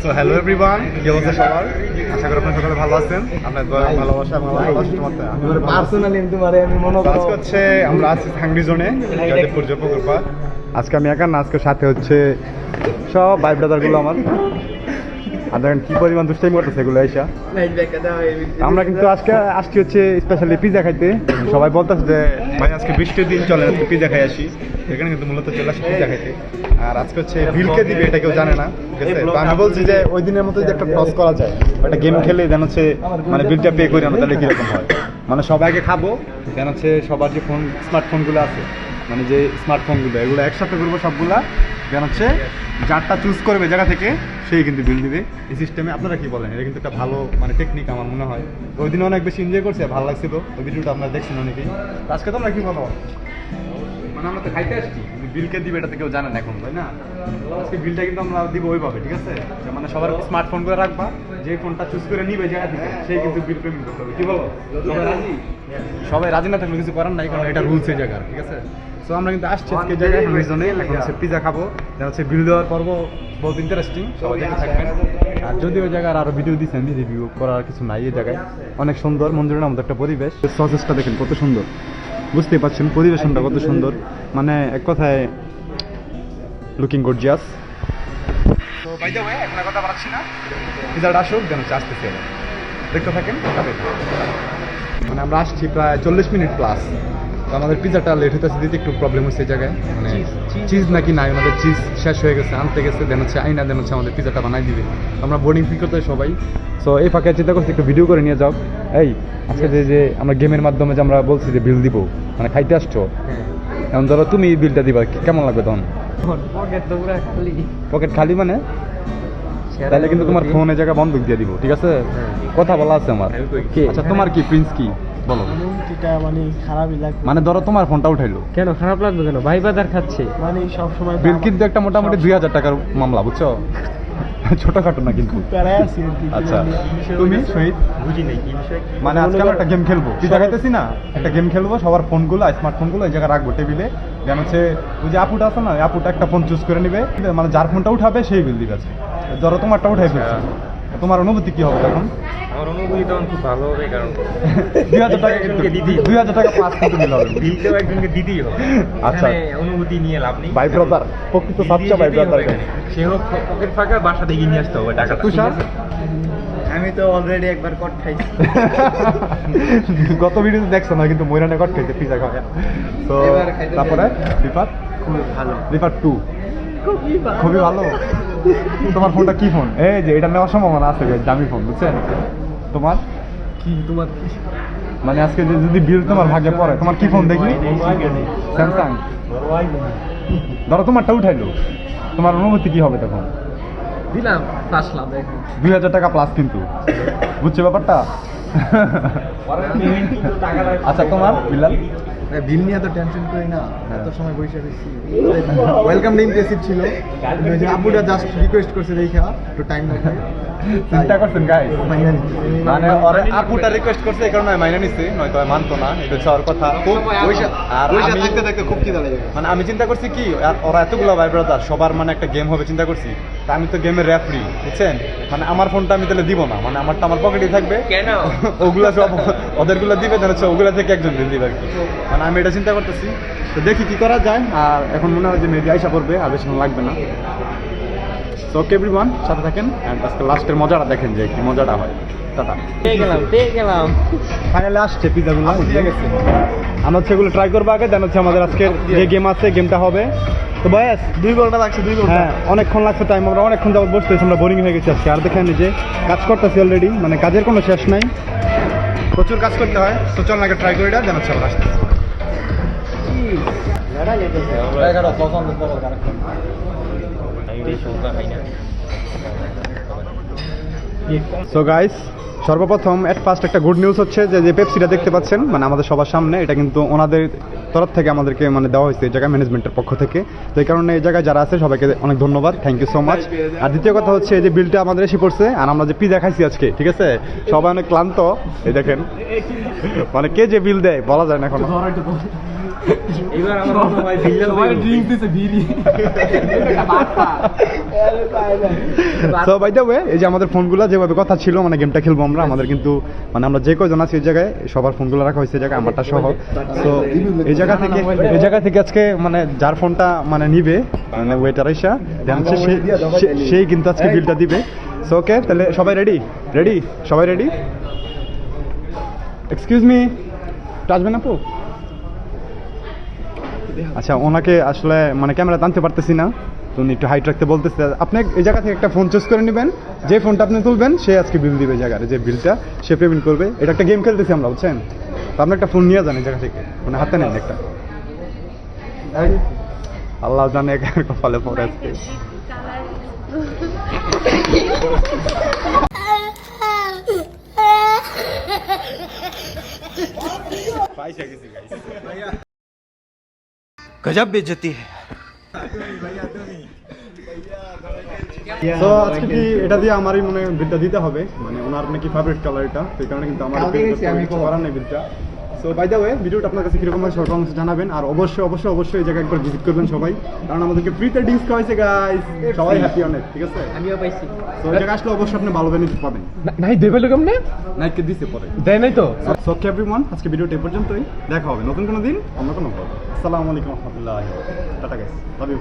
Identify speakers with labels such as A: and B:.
A: So hello everyone কি অবস্থা সবার? আশা করি আপনারা সকলে ভালো আছেন। আপনার দয়া ভালোবাসা আমার ভালোবাসা তোমার
B: পার্সোনালি তোমারে আমি মনে
A: তো আজকে হচ্ছে আমরা আছি হাংরি জোনে জয়দেবপুর আজকে আমি একা না আজকে সাথে হচ্ছে সব ভাই ব্রাদারগুলো আমার। আর দেখেন কি পরিমাণ দুষ্টাইম করতেছে এগুলো আইসা। আমরা কিন্তু আজকে আসছি হচ্ছে স্পেশালি পিজা খাইতে। সবাই বলতেছে যে ভাই আজকে বৃষ্টির দিন চলে আজকে পিজা খাই আসি। এখানে কিন্তু মূলত চলে আসি পিজা খাইতে আর আজকে হচ্ছে বিলকে দিবে এটা কেউ জানে না ঠিক আছে? তো আমি বলছি যে ওই দিনের মতো যদি একটা টস করা যায়। একটা গেম খেলে যেন হচ্ছে মানে বিলটা পে করি আমরা তাহলে কীরকম হয়? মানে সবাইকে খাব যেন হচ্ছে সবার যে ফোন স্মার্টফোনগুলো আছে মানে যে স্মার্টফোনগুলো এগুলো একসাথে করব সবগুলা যেন হচ্ছে যারটা চুজ করবে জায়গা থেকে সেই কিন্তু বিল দিবে। এই সিস্টেমে আপনারা কি বলেন? এটা কিন্তু একটা ভালো মানে টেকনিক আমার মনে হয়। ওই দিন অনেক বেশি এনজয় করছে ভালো লাগছিল। ওই ভিডিওটা আপনারা দেখছেন অনেকেই। তো আজকে তোমরা কি বলো? মানে আমরা তো খাইতে আসছি। বিলকে দিবে এটা তো কেউ জানেন এখন। তাই না? আজকে বিলটা কিন্তু আমরা দিব ওইভাবে ঠিক আছে? মানে সবার স্মার্টফোন করে রাখবা যে ফোনটা চুজ করে নিবে জায়গা থেকে সেই কিন্তু বিল পেমেন্ট করতে হবে। কি বলো? সবাই রাজি? না থাকলে কিছু করার নাই কারণ এটা রুলস এই জায়গার ঠিক আছে? সো আমরা কিন্তু আসছি আজকে জায়গায় হামিজনে এখন হচ্ছে পিজা খাব। যেন হচ্ছে বিল দেওয়ার পর্ব বহুত ইন্টারেস্টিং সবাই দেখে থাকবেন। আর যদি ওই জায়গার আরও ভিডিও দিচ্ছেন রিভিউ করার কিছু নাই এই জায়গায়। অনেক সুন্দর মন্দিরের মতো একটা পরিবেশ। সসেসটা দেখেন কত সুন্দর। বুঝতেই পারছেন, পরিবেশনটা কত সুন্দর। মানে এক কথায় লুকিং গর্জিয়াস তো বাই দ্য ওয়ে এখন কথা বাড়াচ্ছি না। রেজাল্ট আসুক, যেন আসতেছি। দেখতে থাকেন মানে আমরা আসছি প্রায় চল্লিশ মিনিট প্লাস তো আমাদের পিজাটা লেট হইতেছে দিতে একটু প্রবলেম হচ্ছে এই জায়গায়। মানে চিজ নাকি নাই আমাদের চিজ শেষ হয়ে গেছে আনতে গেছে দেন হচ্ছে আইনা দেন হচ্ছে আমাদের পিজাটা বানাই দিবে। আমরা বোর্ডিং ফি করতে সবাই। সো এই ফাঁকে চিন্তা করছি একটু ভিডিও করে নিয়ে যাও। এই আজকে যে যে আমরা গেমের মাধ্যমে যে আমরা বলছি যে বিল দিব মানে খাইতে আসছো এখন ধরো তুমি এই বিলটা দিবা কেমন লাগবে তখন?
B: পকেট খালি।
A: মানে? তাহলে কিন্তু তোমার ফোনে জায়গা বন্ধক দিয়ে দিব ঠিক আছে? কথা বলা আছে আমার? আচ্ছা তোমার কি প্রিন্স কি? বলো।
B: মানে খারাপই লাগবে।
A: মানে ধরো তোমার ফোনটা উঠাইলো।
B: কেন? খারাপ লাগবে কেন? ভাই বাজার খাচ্ছে। মানে সব সময়
A: বিল কিন্তু একটা মোটামুটি দুই হাজার টাকার মামলা বুঝছ? ছোটখাটো না কিন্তু। আচ্ছা। তুমি? শহীদ
B: বুঝি নাই
A: মানে আজকে আমরা একটা গেম খেলব। কি দেখাইতেছি না? একটা গেম খেলব সবার ফোনগুলো স্মার্টফোনগুলো এই জায়গায় রাখব টেবিলে। যেন হচ্ছে ওই যে আপুটা আছে না আপুটা একটা ফোন চুজ করে নিবে। মানে যার ফোনটা উঠাবে সেই বিল দিবে ধরো তোমারটা উঠাই ফেলছে। তোমার অনুভূতি কি হবে তখন?
C: আমার অনুভূতি তখন খুব ভালো হবে কারণ
A: দুই হাজার টাকা
C: একজনকে হবে।
A: দুই হাজার টাকা পাঁচ কিন্তু নিল হবে
C: বিলটাও একজনকে দিতেই হবে।
A: আচ্ছা।
C: অনুভূতি নিয়ে লাভ নেই।
A: ভাই ব্রাদার প্রকৃত ভাই ব্রাদার
C: সে হোক পকেট ফাঁকা বাসা থেকে নিয়ে আসতে হবে
A: তুষার?
B: আমি তো অলরেডি একবার কট খাইছি।
A: গত ভিডিওতে দেখছ না কিন্তু ময়রানে কট খাইছে পিজা খাওয়া। তো তারপরে
B: খুব ভালো।
A: টু খুবই ভালো। তোমার ফোনটা কি ফোন? এই যে এটা নেওয়ার সম্ভাবনা আছে দামি ফোন বুঝছেন? তোমার?
B: কি তোমার
A: মানে আজকে যে যদি বিল তোমার ভাগে পড়ে তোমার কি ফোন দেখি স্যামসাং ধরো তোমারটা উঠাইলো। তোমার অনুভূতি কি হবে তখন?
B: দিলাম আসলাম
A: দুই হাজার টাকা প্লাস কিন্তু। বুঝছ ব্যাপারটা? আচ্ছা তোমার বিলাল
B: বিল নিয়ে তো টেনশন করি না এত সময় বসে রয়েছি ওয়েলকাম ডে ইমপ্রেসিভ ছিল। আপুটা জাস্ট রিকোয়েস্ট করছে দেখা একটু টাইম লাগবে।
A: চিন্তা করছেন গাই মানে ওরে আপুটা রিকোয়েস্ট করছে এই কারণে মাইনা নিছি নয়তো আমি মানতো না এটা হচ্ছে ওর কথা। আর আমি
B: দেখতে দেখতে খুব খিদা লাগে
A: মানে আমি চিন্তা করছি কি আর ওরা এতগুলো ভাই ব্রাদার সবার মানে একটা গেম হবে চিন্তা করছি। তা আমি তো গেমের রেফারি বুঝছেন? মানে আমার ফোনটা আমি তাহলে দিব না মানে আমার তো আমার পকেটেই থাকবে।
C: কেন?
A: ওগুলা সব ওদেরগুলো দিবে তাহলে হচ্ছে ওগুলা থেকে একজন দিবে আর কি। মানে আমি এটা চিন্তা করতেছি। তো দেখি কি করা যায় আর এখন মনে হয় যে মেবি আইসা পড়বে আর বেশি লাগবে না। ওকে এভরিওয়ান সাথে থাকেন অ্যান্ড আজকে লাস্টের মজাটা দেখেন যে কি মজাটা হয়। টাটা।
B: পেয়ে গেলাম পেয়ে গেলাম।
A: ফাইনালে আসছে পিজাগুলো গেছে আমরা এগুলো ট্রাই করব আগে দেন হচ্ছে আমাদের আজকে যে গেম আছে গেমটা হবে। তো বয়স
B: দুই ঘণ্টা লাগছে দুই ঘণ্টা
A: হ্যাঁ অনেকক্ষণ লাগছে টাইম আমরা অনেকক্ষণ যাবত বসতেছি আমরা বোরিং হয়ে গেছি আজকে। আর দেখেন যে কাজ করতেছি অলরেডি মানে কাজের কোনো শেষ নাই। প্রচুর কাজ করতে হয় তো চল আগে ট্রাই করে দেন হচ্ছে আবার আসতে সো গাইস সর্বপ্রথম এট ফার্স্ট একটা গুড নিউজ হচ্ছে যে যে পেপসিটা দেখতে পাচ্ছেন মানে আমাদের সবার সামনে, এটা কিন্তু ওনাদের তরফ থেকে আমাদেরকে মানে দেওয়া হয়েছে এই জায়গায় ম্যানেজমেন্টের পক্ষ থেকে। তো এই কারণে এই জায়গায় যারা আছে, সবাইকে অনেক ধন্যবাদ থ্যাংক ইউ সো মাচ আর দ্বিতীয় কথা হচ্ছে, এই যে বিলটা আমাদের এসে পড়ছে, আর আমরা যে পিজা খাইছি আজকে, ঠিক আছে? সবাই অনেক ক্লান্ত, এই দেখেন। মানে কে যে বিল দেয়, বলা যায় না এখন।
C: এবার আমার মনে হয় বিল্লাল
B: সবাই
C: ভাই
B: ড্রিঙ্কস দিছে ভিড়ি
A: তো বাই দ্য ওয়ে এই যে আমাদের ফোনগুলো যেভাবে কথা ছিল মানে গেমটা খেলব আমরা আমাদের কিন্তু মানে আমরা যে কয়জন আছি ওই জায়গায় সবার ফোনগুলো রাখা হয়েছে জায়গায় আমারটা সহ। তো এই জায়গা থেকে এই জায়গা থেকে আজকে মানে যার ফোনটা মানে নিবে মানে ওয়েটার আইসা দেন হচ্ছে সে- সে- সেই কিন্তু আজকে বিলটা দিবে। সো ওকে তাহলে সবাই রেডি রেডি সবাই রেডি এক্সকিউজ মি আসবেন আপু আচ্ছা ওনাকে আসলে মানে ক্যামেরা টানতে পারতেছি না। তো উনি একটু হাইট রাখতে বলতেছে। আপনি এই জায়গা থেকে একটা ফোন চুজ করে নেবেন। যে ফোনটা আপনি তুলবেন সে আজকে বিল দিবে জায়গার যে বিলটা সে পেমেন্ট করবে। এটা একটা গেম খেলতেছি আমরা বুঝছেন? তো আপনি একটা ফোন নিয়ে যান এই জায়গা থেকে। মানে হাতে নেন একটা। আল্লাহ জানে কপালে পড়ে আজকে
D: गजब बेइज्जती है
A: তো আজকে কি এটা দিয়ে আমারই মনে হয় বিলটা দিতে হবে মানে ওনার নাকি ফেভারিট কালার এটা তো এই কারণে কিন্তু আমার
B: কালকে
A: bill
B: গেছি
A: করতে হবে,
B: আমি
A: কিছু
B: কখন?
A: করার নেই বিলটা সো বাই দ্য ওয়ে ভিডিওটা আপনার কাছে কীরকম হয় অংশে জানাবেন। আর অবশ্যই অবশ্যই অবশ্যই এই জায়গায় একবার ভিজিট করবেন সবাই। কারণ আমাদেরকে ফ্রিতে ড্রিঙ্কস খাওয়াইছে গাইস সবাই হ্যাপি অনেক ঠিক আছে?
C: আমিও পাইছি।
A: তো এই জায়গায় আসলে অবশ্যই আপনি ভালো বেনিফিট পাবেন।
C: নাই দেবে লোক আপনি?
A: নাইটকে দিছে পরে।
C: দেয় নাই তো?
A: সো ওকে এভরিওয়ান আজকে ভিডিওটা এই পর্যন্তই। দেখা হবে। নতুন কোনো দিন অন্য কোনো আসসালামু আলাইকুম রহমতুল্লাহ টাটা গাইস লাভ ইউ